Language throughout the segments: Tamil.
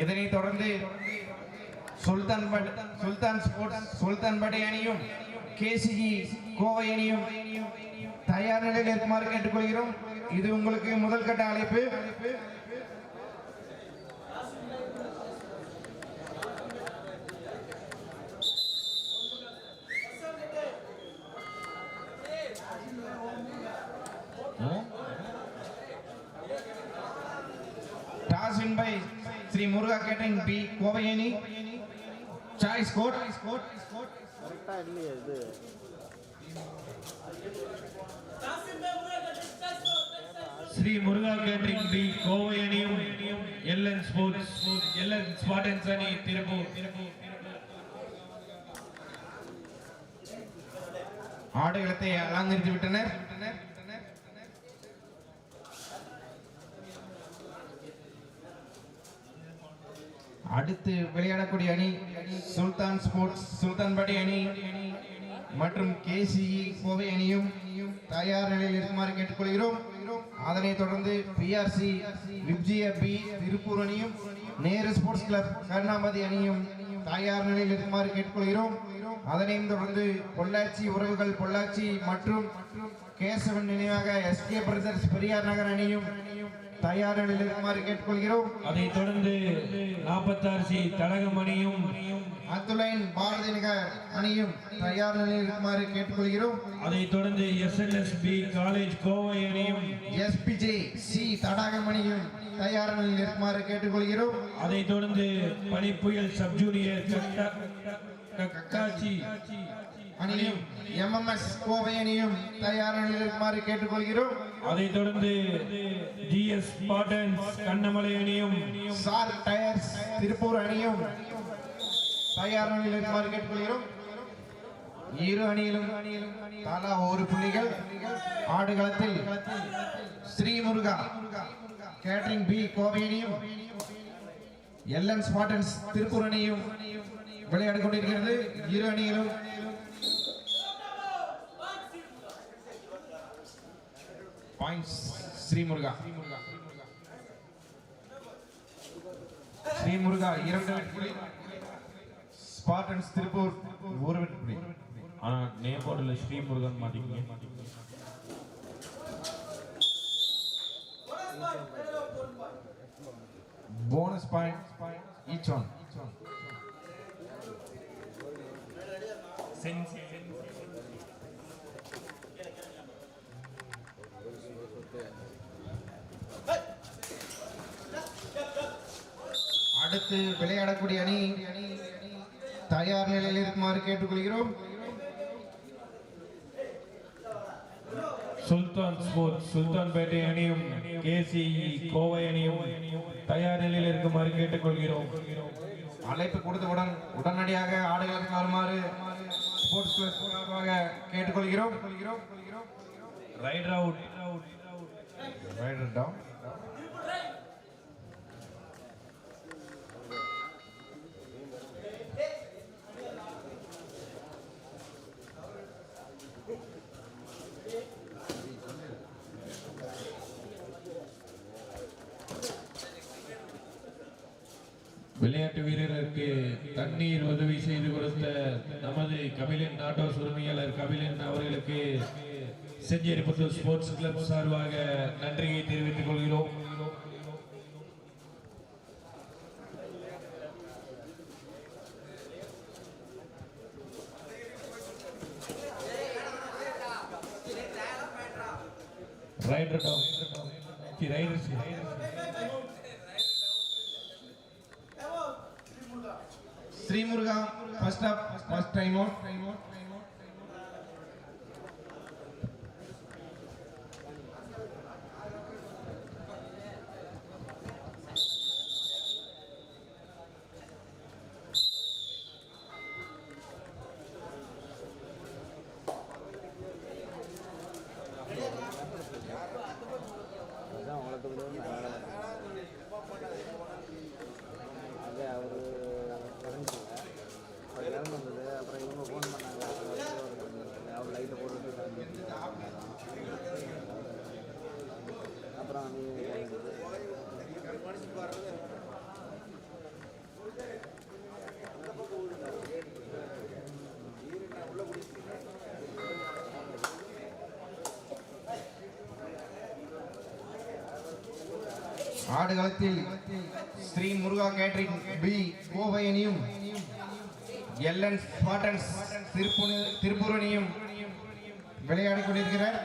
இதனைத் தொடர்ந்து சுல்தான் சுல்தான் ஸ்போர்ட்ஸ் சுல்தான் படை அணியும் கேசிஜி கோவை அணியும் தயார் நிலையில் இருக்குமாறு கேட்டுக்கொள்கிறோம். இது உங்களுக்கு முதல் கட்ட அழைப்பு. கேட்டரிங் பி கோவை அணி சாய்ஸ் கோட் கரெக்டாக இல்லையே இது. ஸ்ரீ முருகா கேட்டரிங் பி கோவை அணியும் எல்என் ஸ்போர்ட்ஸ் எல்என் ஸ்பாட்டன்ஸ் அணி திருப்பூர் ஆடுகளத்தை அலங்கரித்து விட்டனர் அடுத்து விளையாடக்கூடிய அணி சுல்தான் ஸ்போர்ட்ஸ் சுல்தான்படி அணி. மற்றும் கேசிஇ கோவை அணியும் தயார் நிலையில் இருக்குமாறு கேட்டுக்கொள்கிறோம். அதனைத் தொடர்ந்து பிஆர்சி விப்ஜிய பி திருப்பூர் அணியும் நேரு ஸ்போர்ட்ஸ் கிளப் கருணாமதி அணியும் தயார் நிலையில் இருக்குமாறு கேட்டுக்கொள்கிறோம். அதனையும் தொடர்ந்து பொள்ளாச்சி உறவுகள் பொள்ளாச்சி மற்றும் கேசவன் நினைவாக எஸ்கே பிரதர்ஸ் பெரியார் நகர் அணியும் தயார் நிலையில் இருக்குமாறு கேட்டுக்கொள்கிறோம். அதைத் தொடர்ந்து நாற்பத்தாறு சி தடகம் அணியும் அத்துலைன் பாரதி நகர் அணியும் தயார் நிலையில் இருக்குமாறு கேட்டுக்கொள்கிறோம். அதைத் தொடர்ந்து எஸ்என்எஸ் பி காலேஜ் கோவை அணியும் எஸ்பிஜே சி தடாகம் அணியும் தயார் நிலையில் இருக்குமாறு கேட்டுக்கொள்கிறோம். அதைத் தொடர்ந்து பனிப்புயல் சப் ஜூனியர் கக்காச்சி அணியும் எம்எம்எஸ் கோவை அணியும் தயார் நிலையில் இருக்குமாறு கேட்டுக்கொள்கிறோம். அதைத் தொடர்ந்து ஜிஎஸ் ஸ்பாட்டன்ஸ் கண்ணமலை அணியும் சார் டயர்ஸ் திருப்பூர் அணியும் தயார் நிலையில் இருக்குமாறு கேட்டுக்கொள்கிறோம். இரு அணியிலும் தலா ஒரு புள்ளிகள். ஆடுகளத்தில் ஸ்ரீமுருகா கேட்டரிங் பி கோவை அணியும் எல்என் ஸ்பாட்டன்ஸ் திருப்பூர் அணியும் விளையாடி கொண்டிருக்கிறது. இரு அணியிலும் பாயிண்ட்ஸ் ஸ்ரீமுருகா. ஸ்ரீமுருகா இரண்டு வெற்றி ஸ்பாட்டன்ஸ் திருப்பூர் ஒரு வெற்றி ஆனா நேம் போர்டில் ஸ்ரீமுருகன் மாட்டீங்க போனஸ் பாயிண்ட் ஈச் ஒன் அடுத்து விளையாடக்கூடிய அணி தயார் நிலையில் இருக்குமாறு கேட்டுக்கொள்கிறோம். சுல்தான் ஸ்போர்ட்ஸ் சுல்தான்பேட்டை அணியும் கேசிஇ கோவை அணியும் தயார் நிலையில் இருக்குமாறு கேட்டுக்கொள்கிறோம். அழைப்பு கொடுத்தவுடன் உடனடியாக ஆடுகளுக்கு வருமாறு ஸ்போர்ட்ஸ் கிளப் சார்பாக கேட்டுக்கொள்கிறோம். Raider out Right it down. விளையாட்டு வீரருக்கு தண்ணீர் உதவி செய்து கொடுத்த நமது கபிலன் நாட்டோ உரிமையாளர் கபிலன் அவர்களுக்கு செஞ்சேரிபுத்தூர் ஸ்போர்ட்ஸ் கிளப் சார்பாக நன்றியை தெரிவித்துக் கொள்கிறோம். Raider down Srimuruga first of first time out அதுதான் ஆடுகளத்தில் ஸ்ரீ முருகா கேட்ரிங் பி கோவை அணியும் எல்என் ஸ்பாட்டன்ஸ் திருப்புணு திருப்பூர் விளையாடிக் கொண்டிருக்கிறார்.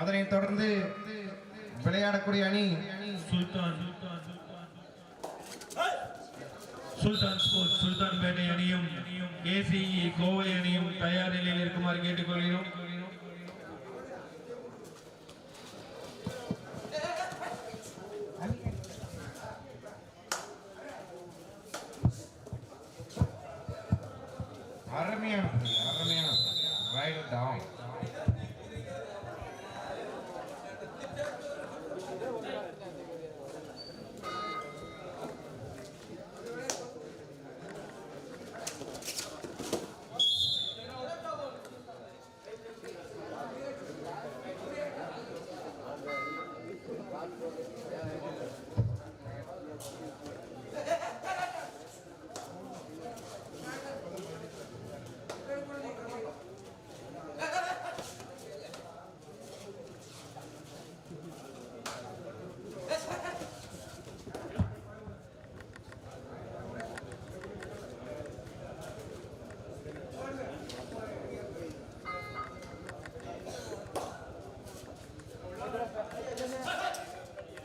அதனைத் தொடர்ந்து விளையாடக்கூடிய அணி சுல்தான். சுல்தான் ஸ்போர்ட்ஸ் சுல்தான் பேட்டை அணியும் ஏசிஇ கோவை அணியும் தயார் நிலையில் இருக்குமாறு கேட்டுக்கொள்கிறோம் அருமையான play, அருமையான ரைட் டவுன்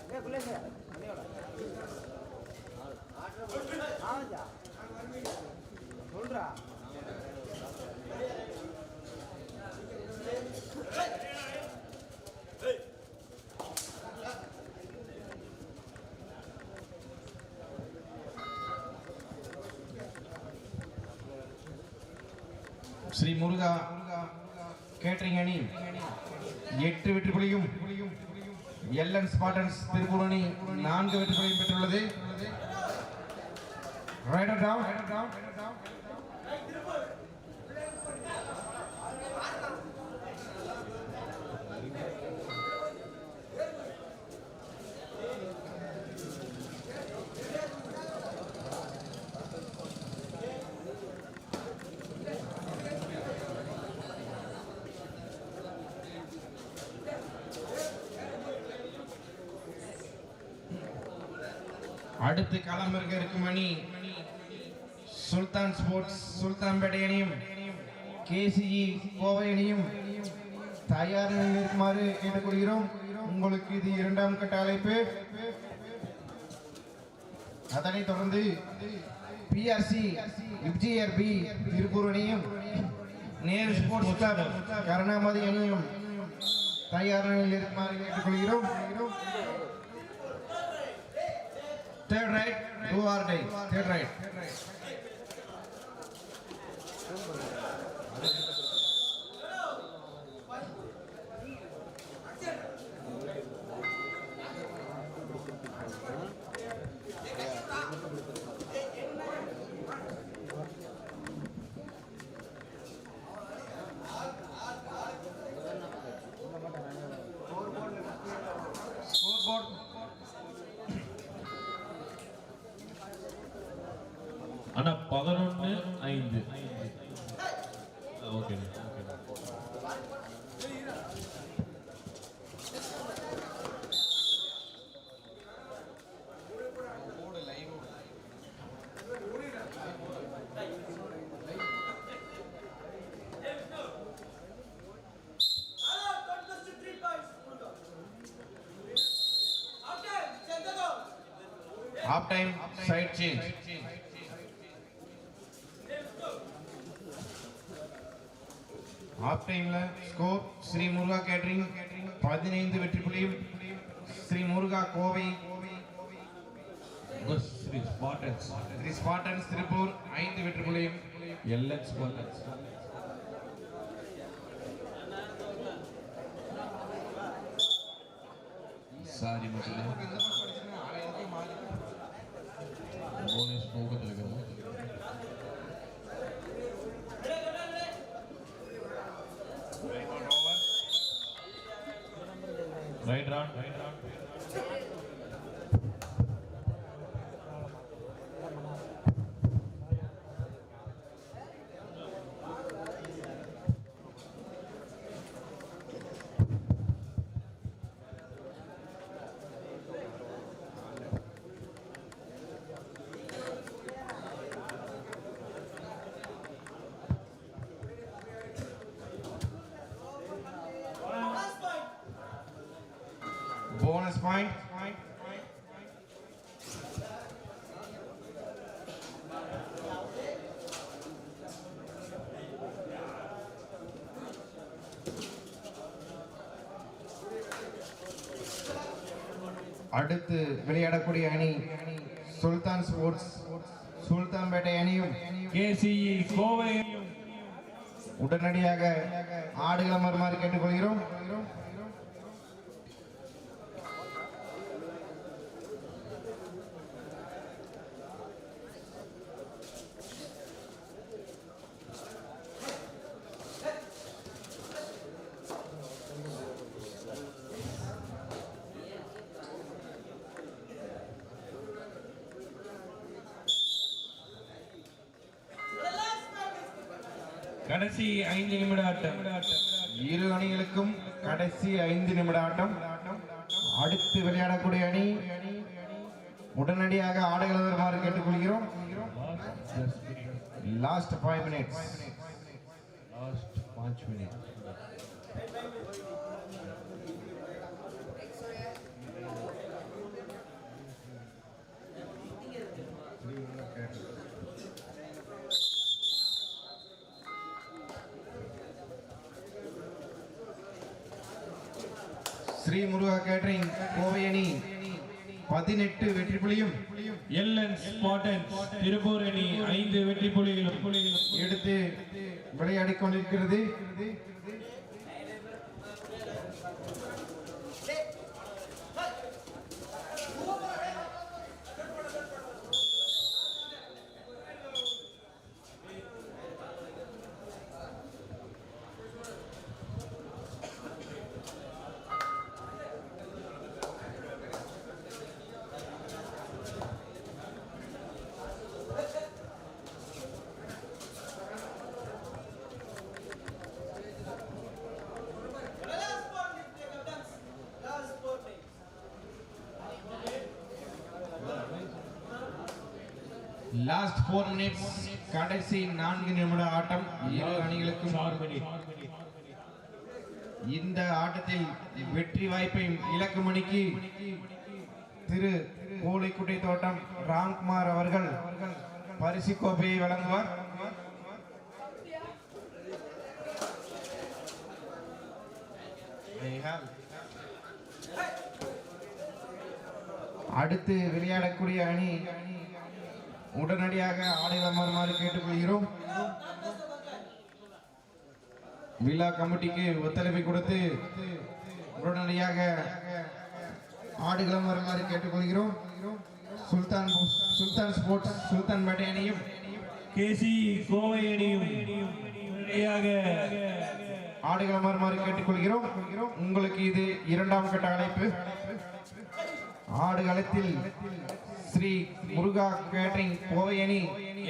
ஏ குலேஷ் மணியோட ஆமாச்சா சொல்றா ஸ்ரீ முருகா கேட்டரிங் அணி. எட்டு வெற்றி புலியும் எல்என் ஸ்பாட்டன்ஸ் திருப்பூர் அணி நான்கு வெற்றி புள்ளியும் பெற்றுள்ளது ரைடர் டவுன் அடுத்து களமிறக்க இருக்கும் அணி சுல்தான் ஸ்போர்ட்ஸ் சுல்தான்பேட்டை அணியும் கேசிஇ கோவை அணியும் தயார் இருக்குமாறு கேட்டுக்கொள்கிறோம். உங்களுக்கு இது இரண்டாம் கட்ட அழைப்பு. அதனைத் தொடர்ந்து பிஆர்சி எஃப்ஜிஆர்பி திருப்பூர் அணியும் நேரு ஸ்போர்ட்ஸ் கிளப் கருணாமதி அணியும் தயார் நிலையில் இருக்குமாறு கேட்டுக்கொள்கிறோம். Third right, do are die. Third right. Third right. ஆனா பதினொன்னு ஐந்து okay Half time, side change. Half டைம்ல ஸ்கோர் ஸ்ரீ முருகா கேட்டரிங் பதினைந்து வெற்றி புள்ளியும் ஸ்ரீ முருகா கோவை. ஸ்ரீ ஸ்பாட்டன்ஸ் ஸ்ரீ ஸ்பாட்டன்ஸ் திருப்பூர் ஐந்து வெற்றி புள்ளியும். எல்என் ஸ்பாட்டன்ஸ் சாரி மக்களே போனஸ் போகத்தில் ரைட் ரான் பாயிண்ட் அடுத்து விளையாடக்கூடிய அணி சுல்தான் ஸ்போர்ட்ஸ். சுல்தான்பேட்டை அணியும் கேசிஇ கோவை. உடனடியாக ஆடுகளம் வருமாறு கேட்டுக்கொள்கிறோம். கடைசி ஐந்து நிமிட ஆட்டம் இரு அணிகளுக்கும் கடைசி ஐந்து நிமிட ஆட்டம் அடுத்து விளையாடக்கூடிய அணி உடனடியாக ஆடுகள் வருமாறு கேட்டுக்கொள்கிறோம். லாஸ்ட் ஃபைவ் மினிட்ஸ் லாஸ்ட் பாஞ்ச் மினிட்ஸ் ஸ்ரீ முருகா கேட்டரிங் கோவை அணி பதினெட்டு வெற்றி புலியும் எல்என் ஸ்பாட்டன் திருப்பூர் அணி ஐந்து வெற்றி புலிகளும் எடுத்து விளையாடிக் கொண்டிருக்கிறது. லாஸ்ட் போர் மினிட்ஸ் கடைசி நான்கு நிமிட ஆட்டம். இரு அணிகளுக்கும் இந்த ஆட்டத்தில் வெற்றி வாய்ப்பை இலக்கு மணிக்கு திரு கோழிக்குட்டை தோட்டம் ராம்குமார் அவர்கள் பரிசு கோப்பையை வழங்குவார். அடுத்து விளையாடக்கூடிய அணி உடனடியாக ஆடுகளம் வருமாறு கேட்டுக்கொள்கிறோம். விழா கமிட்டிக்கு ஒத்துழைப்பை கொடுத்து உடனடியாக ஆடுகளம் வருமாறு கேட்டுக்கொள்கிறோம். சுல்தான் சுல்தான் ஸ்போர்ட்ஸ் சுல்தான் பேட்டை அணியும் கேசி கோவை அணியும் ஆடுகளம் வருமாறு கேட்டுக்கொள்கிறோம். உங்களுக்கு இது இரண்டாம் கட்ட அழைப்பு. ஆடுகளத்தில் ஸ்ரீ முருகா கேட்டரிங் கோவை அணி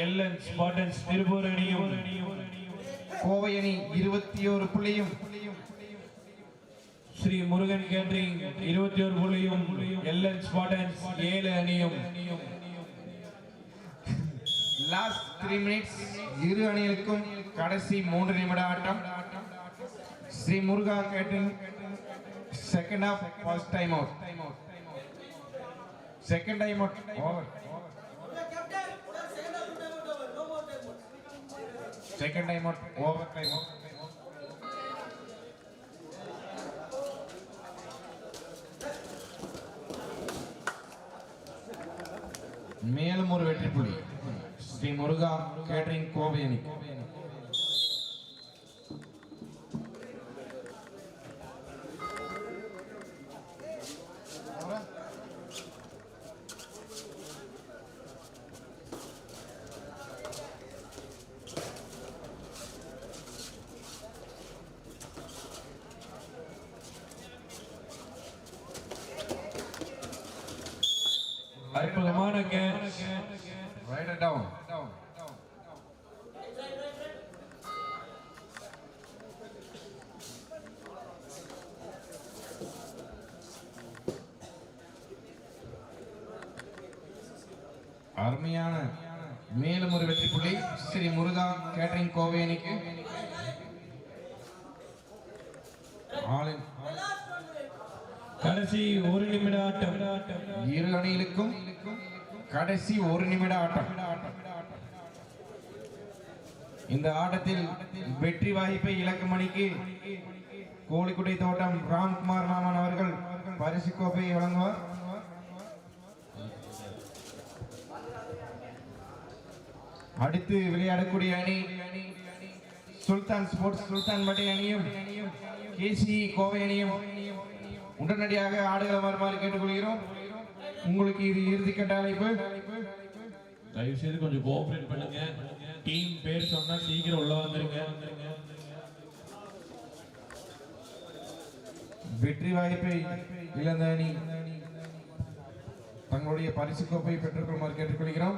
எல்என் ஸ்பாட்டன்ஸ் திருப்பூர் அணியும். கோவை அணி இருபத்தி ஒரு புள்ளியும். ஸ்ரீ முருகன் கேட்டரிங் இருபத்தி ஒரு புள்ளியும். எல்என் ஸ்பாட்டன்ஸ் ஏழு அணியும். லாஸ்ட் த்ரீ மினிட்ஸ் இரு அணிகளுக்கும் கடைசி மூன்று நிமிட ஆட்டம். Sri Muruga catering second of first time out second time out over second time out over time out மேலும் ஒரு வெற்றி புள்ளி ஸ்ரீ முருகா கேட்டரிங் கோவை அருமையான மேலும் ஒரு வெற்றி புள்ளி. ஸ்ரீ முருகா கேட்டரிங் கோவை அணிக்கு. கடைசி ஒரு நிமிட ஆட்டம். இரு அணிகளுக்கும் கடைசி ஒரு நிமிட ஆட்டம். இந்த ஆட்டத்தில் வெற்றி வாய்ப்பை இலக்கு மணிக்கு கோழிக்குடை தோட்டம் ராம்குமார் மாமன் அவர்கள் பரிசு கோப்பையை வழங்குவார். அடுத்து விளையாடக்கூடிய அணி சுல்தான் ஸ்போர்ட்ஸ் சுல்தான் பட்டை அணியும் கேசி கோவை அணியும். உடனடியாக ஆடுகள் வருமாறு கேட்டுக்கொள்கிறோம். உங்களுக்கு இது இறுதிக்கட்ட அழைப்பு தயவு செய்து கொஞ்சம் கோஆபரேட் பண்ணுங்க. டீம் பேர் சொன்னா சீக்கிரம் உள்ள வந்துருங்க. வெற்றி வாய்ப்பை இழந்த அணி தங்களுடைய பரிசு கோப்பை பெற்றுக்கொள்ளுமாறு கேட்டுக்கொள்கிறோம்.